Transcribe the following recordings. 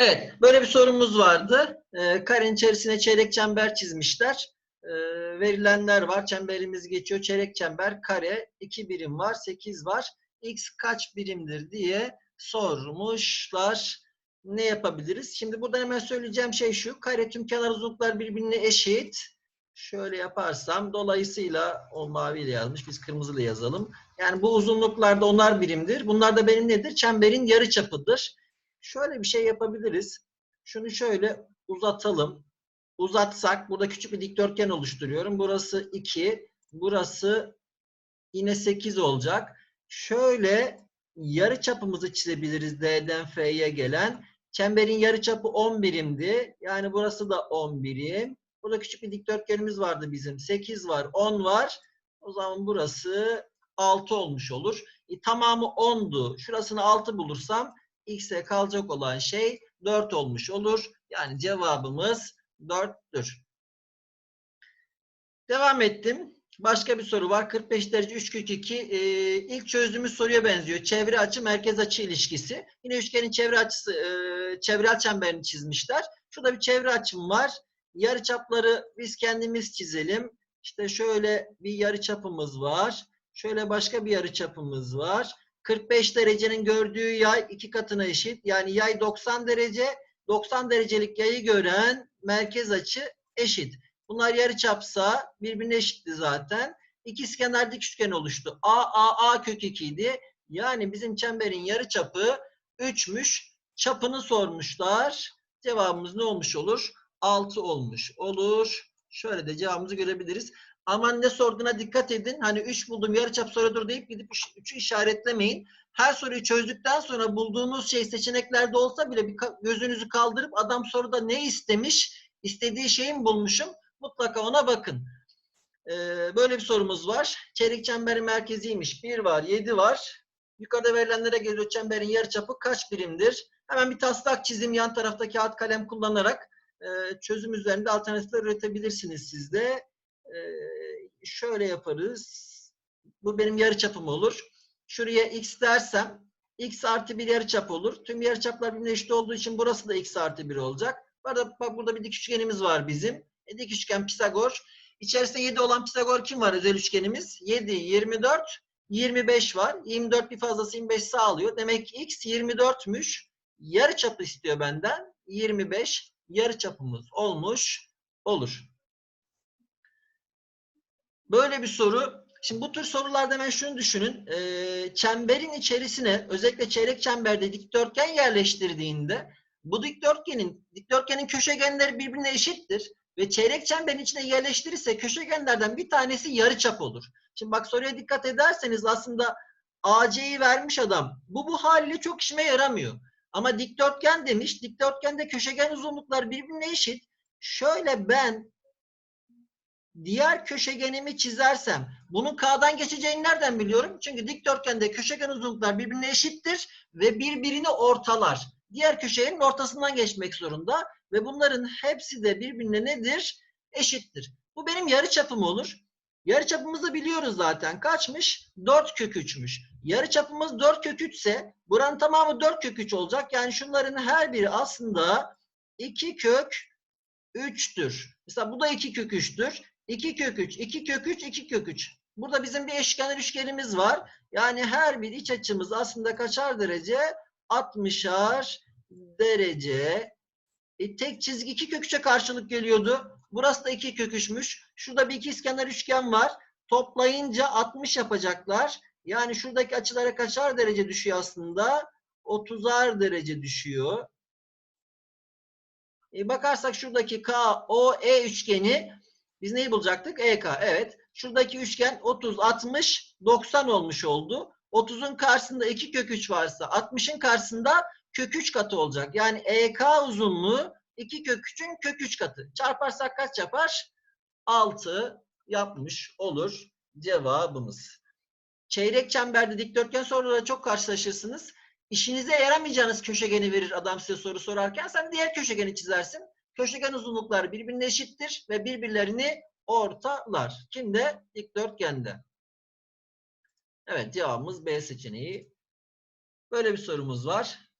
Evet, böyle bir sorumuz vardı. Ee, karenin içerisine çeyrek çember çizmişler. Ee, verilenler var. Çemberimiz geçiyor. Çeyrek çember, kare, 2 birim var, 8 var. X kaç birimdir diye sormuşlar. Ne yapabiliriz? Şimdi burada hemen söyleyeceğim şey şu. Kare tüm kenar uzunluklar birbirine eşit. Şöyle yaparsam dolayısıyla o maviyle yazmış. Biz kırmızıyla yazalım. Yani bu uzunluklarda onlar birimdir. Bunlar da benim nedir? Çemberin yarıçapıdır. Şöyle bir şey yapabiliriz. Şunu şöyle uzatalım. Uzatsak burada küçük bir dikdörtgen oluşturuyorum. Burası 2, burası yine 8 olacak. Şöyle yarı çapımızı çizebiliriz D'den F'ye gelen. Çemberin yarı çapı 10 birimdi. Yani burası da 10 birim. Burada küçük bir dikdörtgenimiz vardı bizim. 8 var, 10 var. O zaman burası 6 olmuş olur. E, tamamı 10'du. Şurasını 6 bulursam x'e kalacak olan şey 4 olmuş olur. Yani cevabımız 4'tür. Devam ettim. Başka bir soru var. 45 derece 3 kök 2. Ee, ilk çözdüğümüz soruya benziyor. Çevre açı merkez açı ilişkisi. Yine üçgenin çevre açısı e, çevrel çemberini çizmişler. Şurada bir çevre açım var. Yarı çapları biz kendimiz çizelim. İşte şöyle bir yarı çapımız var. Şöyle başka bir yarı çapımız var. 45 derecenin gördüğü yay iki katına eşit. Yani yay 90 derece. 90 derecelik yayı gören merkez açı eşit. Bunlar yarıçapsa birbirine eşitti zaten. İkizkenar dik üçgen oluştu. A, A, A kök 2 idi. Yani bizim çemberin yarıçapı 3'müş. Çapını sormuşlar. Cevabımız ne olmuş olur? 6 olmuş olur. Şöyle de cevabımızı görebiliriz. Aman ne sorduğuna dikkat edin. Hani 3 buldum yarıçap sorudur deyip gidip 3'ü işaretlemeyin. Her soruyu çözdükten sonra bulduğunuz şey seçeneklerde olsa bile bir gözünüzü kaldırıp adam soruda ne istemiş, istediği şeyi mi bulmuşum? Mutlaka ona bakın. Ee, böyle bir sorumuz var. Çeyrek çemberin merkeziymiş. 1 var, 7 var. Yukarıda verilenlere göre çemberin yarıçapı kaç birimdir? Hemen bir taslak çizim yan tarafta kağıt kalem kullanarak e, çözüm üzerinde alternatifler üretebilirsiniz siz de. Şöyle yaparız. Bu benim yarıçapım olur. Şuraya x dersem x artı bir yarıçap olur. Tüm yarıçaplar birbirine eşit olduğu için burası da x artı 1 olacak. Burada, bak burada bir dik üçgenimiz var bizim. E, dik üçgen Pisagor. İçerisinde 7 olan Pisagor kim var özel üçgenimiz? 7, 24, 25 var. 24 bir fazlası 25 sağlıyor. Demek ki x 24'müş. Yarı çapı istiyor benden. 25 yarı çapımız olmuş olur. Böyle bir soru. Şimdi bu tür sorularda hemen şunu düşünün. Ee, çemberin içerisine özellikle çeyrek çemberde dikdörtgen yerleştirdiğinde bu dikdörtgenin dikdörtgenin köşegenleri birbirine eşittir ve çeyrek çemberin içine yerleştirirse köşegenlerden bir tanesi yarıçap olur. Şimdi bak soruya dikkat ederseniz aslında AC'yi vermiş adam. Bu bu haliyle çok işime yaramıyor. Ama dikdörtgen demiş. Dikdörtgende köşegen uzunluklar birbirine eşit. Şöyle ben diğer köşegenimi çizersem bunun K'dan geçeceğini nereden biliyorum? Çünkü dikdörtgende köşegen uzunluklar birbirine eşittir ve birbirini ortalar. Diğer köşegenin ortasından geçmek zorunda ve bunların hepsi de birbirine nedir? Eşittir. Bu benim yarıçapım olur. Yarıçapımızı biliyoruz zaten. Kaçmış? 4 kök 3'müş. Yarıçapımız 4 kök 3 ise buranın tamamı 4 kök 3 olacak. Yani şunların her biri aslında 2 kök 3'tür. Mesela bu da 2 kök 3'tür. 2 kök 3, 2 kök 3, 2 kök 3. Burada bizim bir eşkenar üçgenimiz var. Yani her bir iç açımız aslında kaçar derece? 60'ar derece. E, tek çizgi 2 kök 3'e karşılık geliyordu. Burası da 2 kök 3'müş. Şurada bir ikizkenar üçgen var. Toplayınca 60 yapacaklar. Yani şuradaki açılara kaçar derece düşüyor aslında? 30'ar derece düşüyor. E, bakarsak şuradaki KOE üçgeni biz neyi bulacaktık? EK. Evet. Şuradaki üçgen 30, 60, 90 olmuş oldu. 30'un karşısında 2 kök 3 varsa 60'ın karşısında kök 3 katı olacak. Yani EK uzunluğu 2 kök 3'ün kök 3 katı. Çarparsak kaç yapar? 6 yapmış olur cevabımız. Çeyrek çemberde dikdörtgen sorularla çok karşılaşırsınız. İşinize yaramayacağınız köşegeni verir adam size soru sorarken sen diğer köşegeni çizersin. Köşegen uzunlukları birbirine eşittir ve birbirlerini ortalar. Kimde? Dikdörtgende. Evet cevabımız B seçeneği. Böyle bir sorumuz var.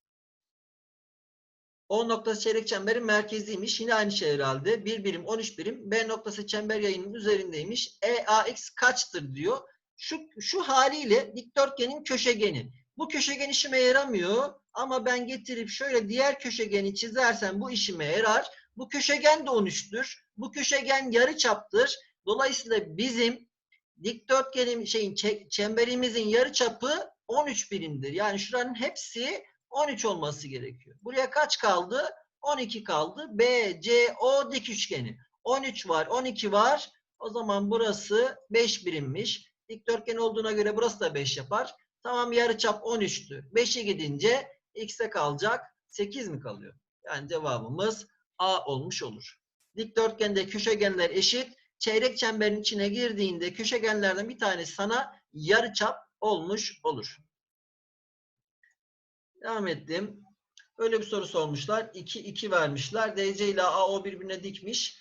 O noktası çeyrek çemberin merkeziymiş. Yine aynı şey herhalde. 1 birim 13 birim. B noktası çember yayının üzerindeymiş. EAX kaçtır diyor. Şu, şu haliyle dikdörtgenin köşegeni. Bu köşegen işime yaramıyor. Ama ben getirip şöyle diğer köşegeni çizersem bu işime yarar. Bu köşegen de 13'tür. Bu köşegen yarı çaptır. Dolayısıyla bizim dikdörtgenin şeyin çe- çemberimizin yarı çapı 13 birimdir. Yani şuranın hepsi 13 olması gerekiyor. Buraya kaç kaldı? 12 kaldı. B, C, O dik üçgeni. 13 var, 12 var. O zaman burası 5 birimmiş. Dikdörtgen olduğuna göre burası da 5 yapar. Tamam yarıçap 13'tü. 5'e gidince x'e kalacak. 8 mi kalıyor? Yani cevabımız A olmuş olur. Dikdörtgende köşegenler eşit. Çeyrek çemberin içine girdiğinde köşegenlerden bir tanesi sana yarıçap olmuş olur. Devam ettim. Öyle bir soru sormuşlar. 2 2 vermişler. DC ile AO birbirine dikmiş.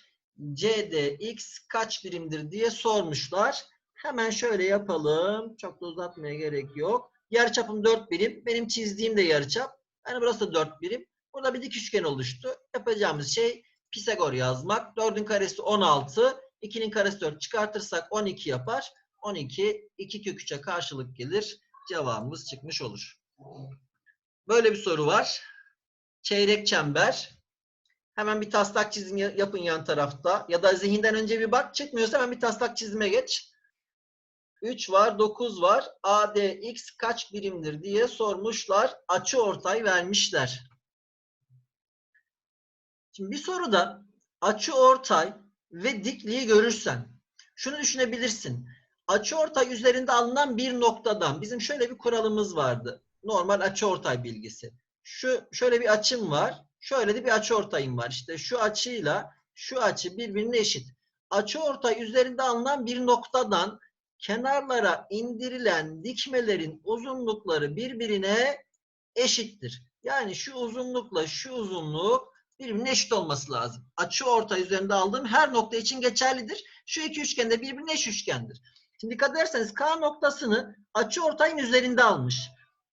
CD x kaç birimdir diye sormuşlar. Hemen şöyle yapalım. Çok da uzatmaya gerek yok. Yarıçapım 4 birim. Benim çizdiğim de yarıçap. Yani burası da 4 birim. Burada bir dik üçgen oluştu. Yapacağımız şey Pisagor yazmak. 4'ün karesi 16. 2'nin karesi 4 çıkartırsak 12 yapar. 12 2 kök 3'e karşılık gelir. Cevabımız çıkmış olur. Böyle bir soru var. Çeyrek çember. Hemen bir taslak çizim ya- yapın yan tarafta. Ya da zihinden önce bir bak. Çıkmıyorsa hemen bir taslak çizime geç. 3 var, 9 var. ADX kaç birimdir diye sormuşlar. Açı ortay vermişler. Şimdi bir soruda açı ortay ve dikliği görürsen şunu düşünebilirsin. Açı ortay üzerinde alınan bir noktadan bizim şöyle bir kuralımız vardı. Normal açı ortay bilgisi. Şu şöyle bir açım var. Şöyle de bir açı ortayım var. İşte şu açıyla şu açı birbirine eşit. Açı ortay üzerinde alınan bir noktadan kenarlara indirilen dikmelerin uzunlukları birbirine eşittir. Yani şu uzunlukla şu uzunluk birbirine eşit olması lazım. Açı ortay üzerinde aldığım her nokta için geçerlidir. Şu iki üçgen de birbirine eş üçgendir. Şimdi dikkat ederseniz K noktasını açı ortayın üzerinde almış.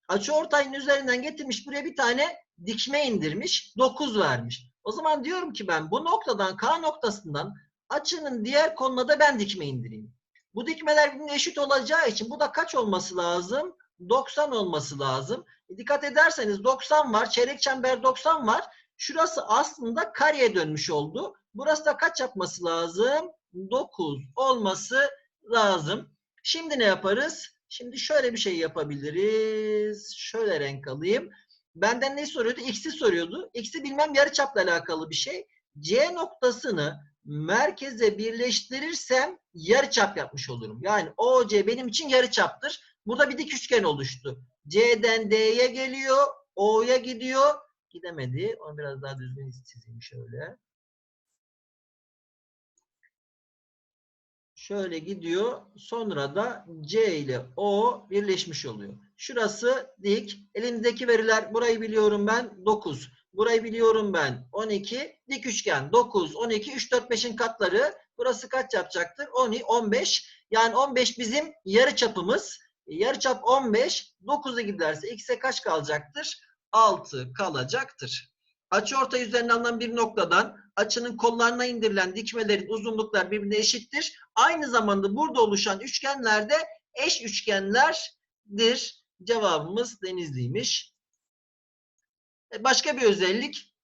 Açı ortayın üzerinden getirmiş buraya bir tane dikme indirmiş. 9 vermiş. O zaman diyorum ki ben bu noktadan K noktasından açının diğer konuna da ben dikme indireyim. Bu dikmeler birbirine eşit olacağı için bu da kaç olması lazım? 90 olması lazım. E, dikkat ederseniz 90 var. Çeyrek çember 90 var. Şurası aslında kareye dönmüş oldu. Burası da kaç yapması lazım? 9 olması lazım. Şimdi ne yaparız? Şimdi şöyle bir şey yapabiliriz. Şöyle renk alayım. Benden ne soruyordu? X'i soruyordu. X'i bilmem yarıçapla alakalı bir şey. C noktasını merkeze birleştirirsem yarıçap yapmış olurum. Yani OC benim için yarıçaptır. Burada bir dik üçgen oluştu. C'den D'ye geliyor, O'ya gidiyor. Gidemedi. Onu biraz daha düzgün çizeyim şöyle. Şöyle gidiyor. Sonra da C ile O birleşmiş oluyor. Şurası dik. Elindeki veriler burayı biliyorum ben 9. Burayı biliyorum ben 12. Dik üçgen 9, 12, 3, 4, 5'in katları. Burası kaç yapacaktır? 10, 15. Yani 15 bizim yarı çapımız. Yarı çap 15. 9'a giderse x'e kaç kalacaktır? 6 kalacaktır. Açıortay üzerinden alınan bir noktadan açının kollarına indirilen dikmelerin uzunluklar birbirine eşittir. Aynı zamanda burada oluşan üçgenler de eş üçgenlerdir. Cevabımız Denizli'ymiş. E, Başka bir özellik.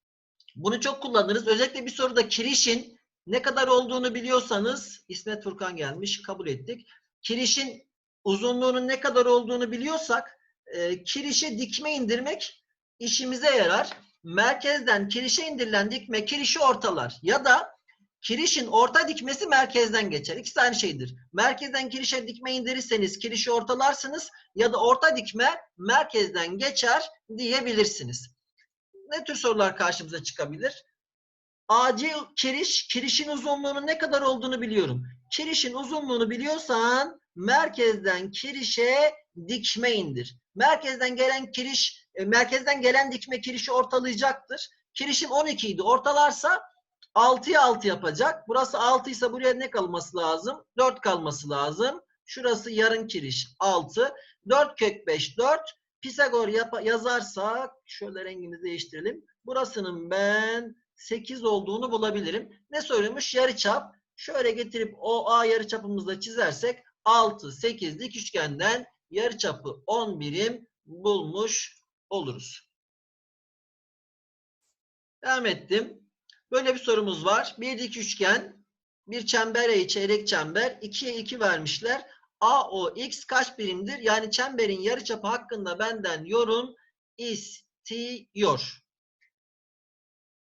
Bunu çok kullanırız. Özellikle bir soruda kirişin ne kadar olduğunu biliyorsanız İsmet Furkan gelmiş. Kabul ettik. Kirişin uzunluğunun ne kadar olduğunu biliyorsak e, kirişe dikme indirmek işimize yarar. Merkezden kirişe indirilen dikme kirişi ortalar. Ya da kirişin orta dikmesi merkezden geçer. İkisi aynı şeydir. Merkezden kirişe dikme indirirseniz kirişi ortalarsınız ya da orta dikme merkezden geçer diyebilirsiniz. Ne tür sorular karşımıza çıkabilir? AC kiriş, kirişin uzunluğunun ne kadar olduğunu biliyorum. Kirişin uzunluğunu biliyorsan merkezden kirişe dikme indir. Merkezden gelen kiriş, e, merkezden gelen dikme kirişi ortalayacaktır. Kirişim 12 idi. Ortalarsa 6'ya 6 yapacak. Burası 6 ise buraya ne kalması lazım? 4 kalması lazım. Şurası yarım kiriş 6. 4 kök 5 4. Pisagor yazarsak şöyle rengimizi değiştirelim. Burasının ben 8 olduğunu bulabilirim. Ne soruyormuş? Yarıçap. Şöyle getirip o A yarıçapımızda çizersek 6, 8 dik üçgenden yarıçapı 10 birim bulmuş oluruz. Devam ettim. Böyle bir sorumuz var. Bir dik üçgen, bir çember eği çeyrek çember, 2'ye 2 vermişler. AOX kaç birimdir? Yani çemberin yarıçapı hakkında benden yorum istiyor.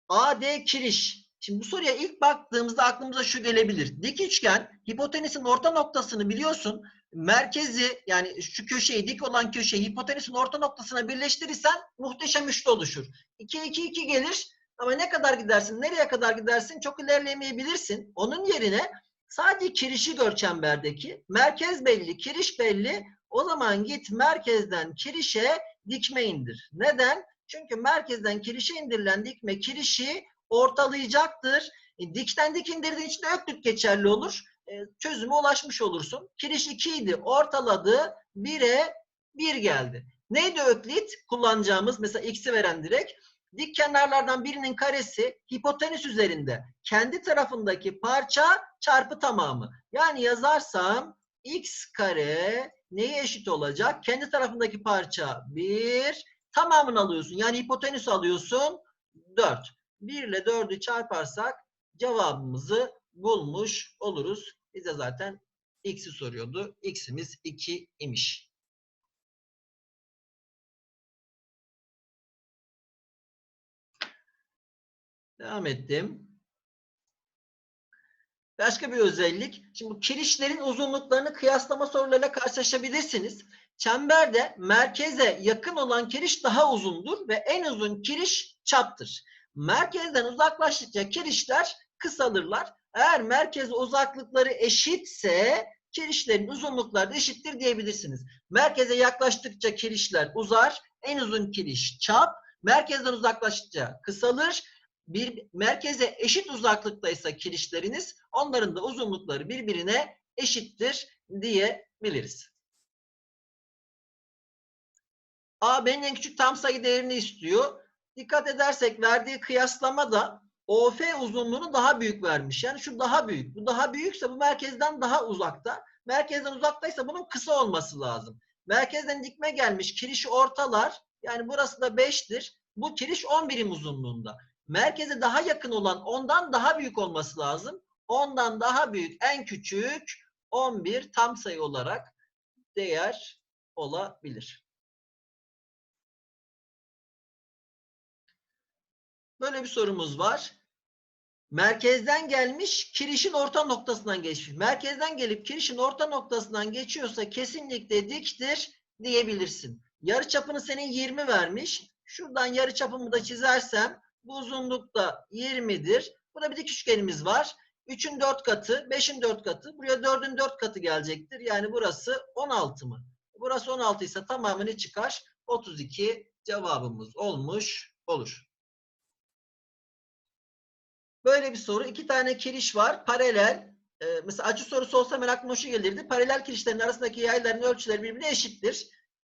AD kiriş. Şimdi bu soruya ilk baktığımızda aklımıza şu gelebilir. Dik üçgen hipotenüsün orta noktasını biliyorsun. Merkezi yani şu köşeyi dik olan köşeyi hipotenüsün orta noktasına birleştirirsen muhteşem üçlü oluşur. 2 2 2 gelir ama ne kadar gidersin, nereye kadar gidersin çok ilerleyemeyebilirsin. Onun yerine sadece kirişi gör çemberdeki. Merkez belli, kiriş belli. O zaman git merkezden kirişe dikme indir. Neden? Çünkü merkezden kirişe indirilen dikme kirişi ortalayacaktır. E, dikten dik indirdiğin için de öklük geçerli olur. E, çözüme ulaşmış olursun. Kiriş 2 idi. Ortaladı. 1'e 1 geldi. Neydi öklit? Kullanacağımız mesela x'i veren direkt. Dik kenarlardan birinin karesi hipotenüs üzerinde kendi tarafındaki parça çarpı tamamı. Yani yazarsam x kare neye eşit olacak? Kendi tarafındaki parça 1 tamamını alıyorsun. Yani hipotenüs alıyorsun 4. 1 ile 4'ü çarparsak cevabımızı bulmuş oluruz. Bize zaten x'i soruyordu. x'imiz 2 imiş. Devam ettim. Başka bir özellik. Şimdi bu kirişlerin uzunluklarını kıyaslama sorularıyla karşılaşabilirsiniz. Çemberde merkeze yakın olan kiriş daha uzundur ve en uzun kiriş çaptır. Merkezden uzaklaştıkça kirişler kısalırlar. Eğer merkez uzaklıkları eşitse kirişlerin uzunlukları da eşittir diyebilirsiniz. Merkeze yaklaştıkça kirişler uzar. En uzun kiriş çap. Merkezden uzaklaştıkça kısalır bir merkeze eşit uzaklıktaysa kirişleriniz onların da uzunlukları birbirine eşittir diyebiliriz. AB'nin en küçük tam sayı değerini istiyor. Dikkat edersek verdiği kıyaslamada OF uzunluğunu daha büyük vermiş. Yani şu daha büyük. Bu daha büyükse bu merkezden daha uzakta. Merkezden uzaktaysa bunun kısa olması lazım. Merkezden dikme gelmiş. Kirişi ortalar. Yani burası da 5'tir. Bu kiriş 10 birim uzunluğunda merkeze daha yakın olan ondan daha büyük olması lazım. Ondan daha büyük en küçük 11 tam sayı olarak değer olabilir. Böyle bir sorumuz var. Merkezden gelmiş, kirişin orta noktasından geçmiş. Merkezden gelip kirişin orta noktasından geçiyorsa kesinlikle diktir diyebilirsin. Yarı çapını senin 20 vermiş. Şuradan yarı çapımı da çizersem bu uzunluk da 20'dir. Burada bir dik üçgenimiz var. 3'ün 4 katı, 5'in 4 katı. Buraya 4'ün 4 katı gelecektir. Yani burası 16 mı? Burası 16 ise tamamı ne çıkar? 32 cevabımız olmuş olur. Böyle bir soru. İki tane kiriş var. Paralel. Ee, mesela açı sorusu olsa hemen aklıma gelirdi. Paralel kirişlerin arasındaki yayların ölçüleri birbirine eşittir.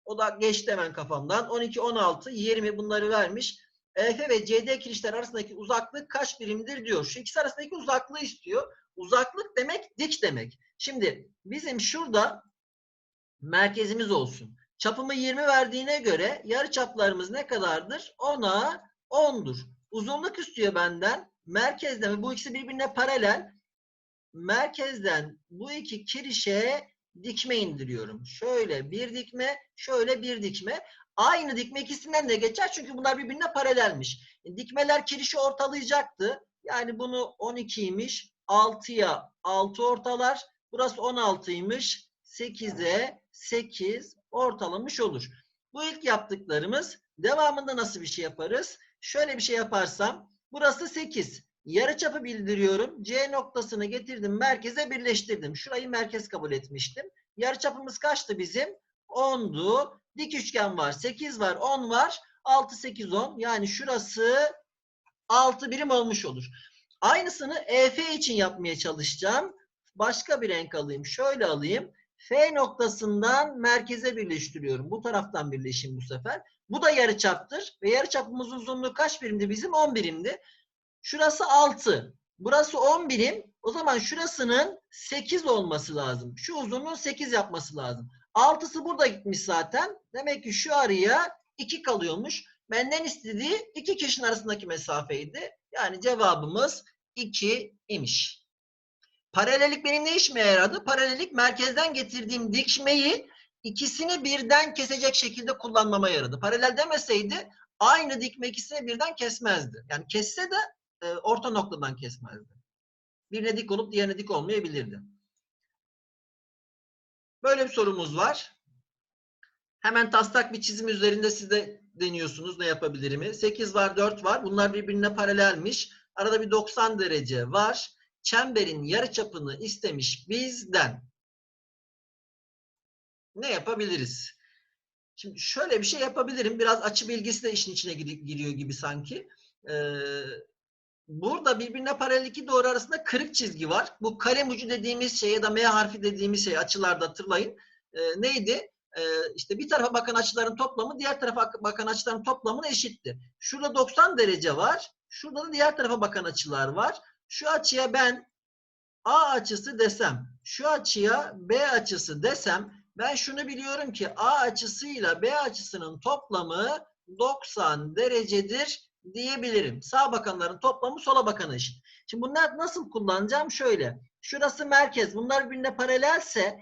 O da geçti hemen kafamdan. 12, 16, 20 bunları vermiş. EF ve CD kirişler arasındaki uzaklık kaç birimdir diyor. Şu ikisi arasındaki uzaklığı istiyor. Uzaklık demek dik demek. Şimdi bizim şurada merkezimiz olsun. Çapımı 20 verdiğine göre yarı çaplarımız ne kadardır? 10'a 10'dur. Uzunluk istiyor benden. Merkezden bu ikisi birbirine paralel. Merkezden bu iki kirişe dikme indiriyorum. Şöyle bir dikme, şöyle bir dikme. Aynı dikme ikisinden de geçer çünkü bunlar birbirine paralelmiş. E, dikmeler kirişi ortalayacaktı. Yani bunu 12'ymiş. 6'ya 6 ortalar. Burası 16'ymış. 8'e 8 ortalamış olur. Bu ilk yaptıklarımız. Devamında nasıl bir şey yaparız? Şöyle bir şey yaparsam. Burası 8. Yarıçapı bildiriyorum. C noktasını getirdim. Merkeze birleştirdim. Şurayı merkez kabul etmiştim. Yarıçapımız kaçtı bizim? 10'du. Dik üçgen var. 8 var. 10 var. 6, 8, 10. Yani şurası 6 birim olmuş olur. Aynısını EF için yapmaya çalışacağım. Başka bir renk alayım. Şöyle alayım. F noktasından merkeze birleştiriyorum. Bu taraftan birleşim bu sefer. Bu da yarıçaptır. Ve yarıçapımızın uzunluğu kaç birimdi bizim? 10 birimdi. Şurası 6. Burası 10 birim. O zaman şurasının 8 olması lazım. Şu uzunluğun 8 yapması lazım. 6'sı burada gitmiş zaten. Demek ki şu araya 2 kalıyormuş. Benden istediği iki kişinin arasındaki mesafeydi. Yani cevabımız 2 imiş. Paralellik benim ne işime yaradı? Paralellik merkezden getirdiğim dikmeyi ikisini birden kesecek şekilde kullanmama yaradı. Paralel demeseydi aynı dikme ikisini birden kesmezdi. Yani kesse de e, orta noktadan kesmezdi. Birine dik olup diğerine dik olmayabilirdi. Böyle bir sorumuz var. Hemen taslak bir çizim üzerinde siz de deniyorsunuz ne yapabilirimi. 8 var, 4 var. Bunlar birbirine paralelmiş. Arada bir 90 derece var. Çemberin yarıçapını istemiş bizden. Ne yapabiliriz? Şimdi şöyle bir şey yapabilirim. Biraz açı bilgisi de işin içine giri- giriyor gibi sanki. Ee, burada birbirine paralel iki doğru arasında kırık çizgi var. Bu kalem ucu dediğimiz şey ya da M harfi dediğimiz şey açılarda hatırlayın. Ee, neydi? Ee, işte bir tarafa bakan açıların toplamı diğer tarafa bakan açıların toplamına eşitti. Şurada 90 derece var. Şurada da diğer tarafa bakan açılar var. Şu açıya ben A açısı desem, şu açıya B açısı desem ben şunu biliyorum ki A açısıyla B açısının toplamı 90 derecedir diyebilirim. Sağ bakanların toplamı sola bakana eşit. Şimdi bunlar nasıl kullanacağım? Şöyle. Şurası merkez. Bunlar birbirine paralelse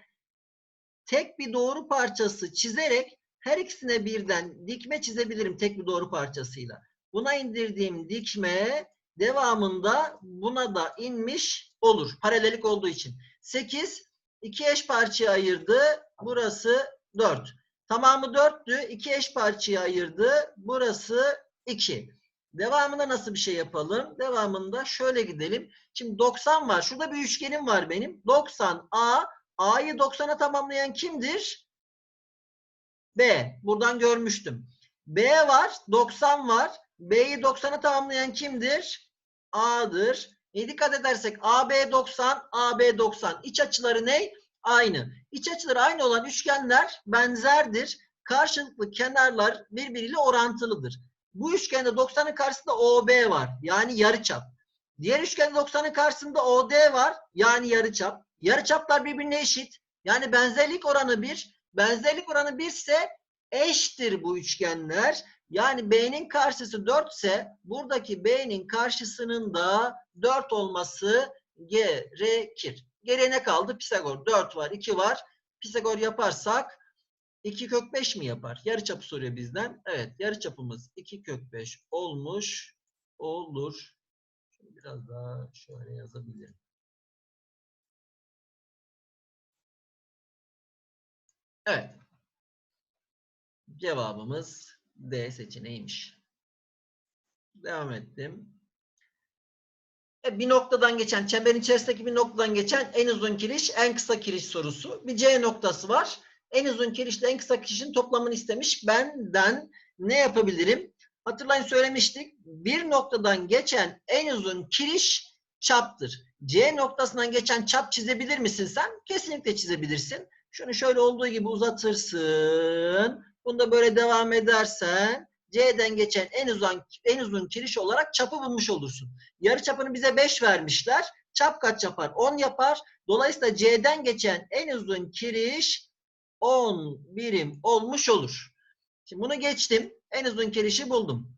tek bir doğru parçası çizerek her ikisine birden dikme çizebilirim tek bir doğru parçasıyla. Buna indirdiğim dikme devamında buna da inmiş olur. Paralellik olduğu için. 8 iki eş parçaya ayırdı. Burası 4. Tamamı 4'tü. İki eş parçaya ayırdı. Burası 2. Devamında nasıl bir şey yapalım? Devamında şöyle gidelim. Şimdi 90 var. Şurada bir üçgenim var benim. 90 A. A'yı 90'a tamamlayan kimdir? B. Buradan görmüştüm. B var. 90 var. B'yi 90'a tamamlayan kimdir? A'dır. E dikkat edersek AB 90, AB 90. İç açıları ne? Aynı. İç açıları aynı olan üçgenler benzerdir. Karşılıklı kenarlar birbiriyle orantılıdır. Bu üçgende 90'ın karşısında OB var. Yani yarıçap. Diğer üçgende 90'ın karşısında OD var. Yani yarıçap. Yarıçaplar birbirine eşit. Yani benzerlik oranı 1. Benzerlik oranı 1 ise eştir bu üçgenler. Yani B'nin karşısı 4 ise buradaki B'nin karşısının da 4 olması gerekir. Geriye ne kaldı? Pisagor. 4 var, 2 var. Pisagor yaparsak 2 kök 5 mi yapar? Yarıçapı soruyor bizden. Evet, yarıçapımız 2 kök 5 olmuş olur. Şunu biraz daha şöyle yazabilirim. Evet. Cevabımız D seçeneğiymiş. Devam ettim. E, bir noktadan geçen, çemberin içerisindeki bir noktadan geçen en uzun kiriş, en kısa kiriş sorusu. Bir C noktası var. En uzun kirişle en kısa kirişin toplamını istemiş. Benden ne yapabilirim? Hatırlayın söylemiştik. Bir noktadan geçen en uzun kiriş çaptır. C noktasından geçen çap çizebilir misin sen? Kesinlikle çizebilirsin. Şunu şöyle olduğu gibi uzatırsın. Bunda böyle devam edersen C'den geçen en uzun en uzun kiriş olarak çapı bulmuş olursun. Yarı çapını bize 5 vermişler. Çap kaç yapar? 10 yapar. Dolayısıyla C'den geçen en uzun kiriş 10 birim olmuş olur. Şimdi bunu geçtim. En uzun kirişi buldum.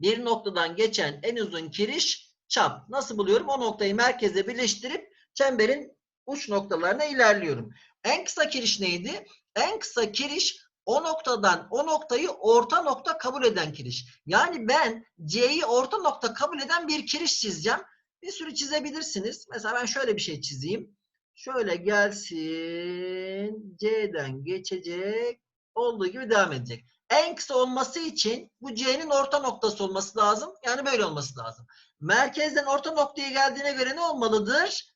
Bir noktadan geçen en uzun kiriş çap. Nasıl buluyorum? O noktayı merkeze birleştirip çemberin uç noktalarına ilerliyorum. En kısa kiriş neydi? En kısa kiriş o noktadan o noktayı orta nokta kabul eden kiriş. Yani ben C'yi orta nokta kabul eden bir kiriş çizeceğim. Bir sürü çizebilirsiniz. Mesela ben şöyle bir şey çizeyim. Şöyle gelsin. C'den geçecek. Olduğu gibi devam edecek. En kısa olması için bu C'nin orta noktası olması lazım. Yani böyle olması lazım. Merkezden orta noktaya geldiğine göre ne olmalıdır?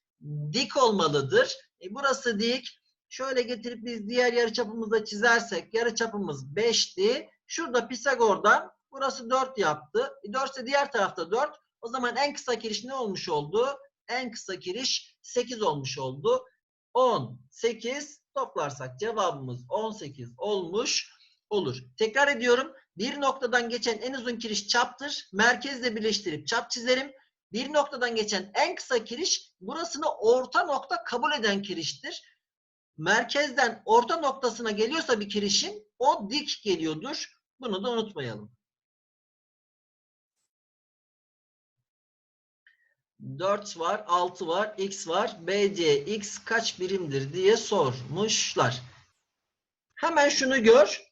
Dik olmalıdır. E burası dik. Şöyle getirip biz diğer yarıçapımızda çizersek yarıçapımız 5'ti. Şurada Pisagor'dan burası 4 yaptı. E 4 ise diğer tarafta 4. O zaman en kısa kiriş ne olmuş oldu? En kısa kiriş 8 olmuş oldu. 18 toplarsak cevabımız 18 olmuş olur. Tekrar ediyorum. Bir noktadan geçen en uzun kiriş çaptır. Merkezle birleştirip çap çizerim. Bir noktadan geçen en kısa kiriş burasını orta nokta kabul eden kiriştir. Merkezden orta noktasına geliyorsa bir kirişin o dik geliyordur. Bunu da unutmayalım. 4 var, 6 var, x var. BC x kaç birimdir diye sormuşlar. Hemen şunu gör.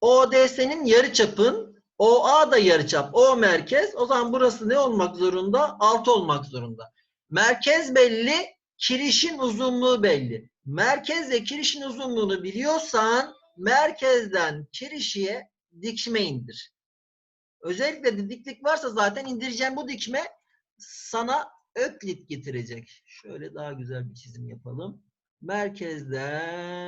ODS'nin yarıçapın OA da yarıçap. O merkez. O zaman burası ne olmak zorunda? 6 olmak zorunda. Merkez belli, kirişin uzunluğu belli. Merkezle kirişin uzunluğunu biliyorsan merkezden kirişiye dikme indir. Özellikle de diklik varsa zaten indireceğim bu dikme sana öklit getirecek. Şöyle daha güzel bir çizim yapalım. Merkezden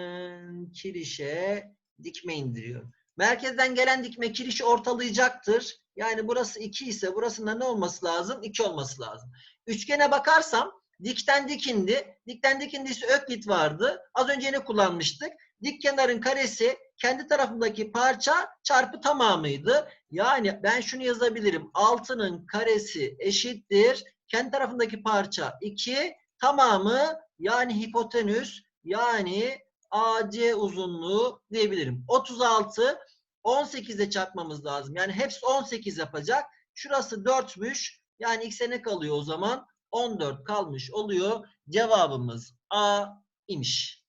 kirişe dikme indiriyor. Merkezden gelen dikme kirişi ortalayacaktır. Yani burası 2 ise burasında ne olması lazım? 2 olması lazım. Üçgene bakarsam dikten dikindi. Dikten dikindi ise öklit vardı. Az önce ne kullanmıştık? Dik kenarın karesi kendi tarafındaki parça çarpı tamamıydı. Yani ben şunu yazabilirim. 6'nın karesi eşittir. Kendi tarafındaki parça 2. Tamamı yani hipotenüs yani AC uzunluğu diyebilirim. 36 18'e çarpmamız lazım. Yani hepsi 18 yapacak. Şurası 4'müş. Yani x'e ne kalıyor o zaman? 14 kalmış oluyor. Cevabımız A imiş.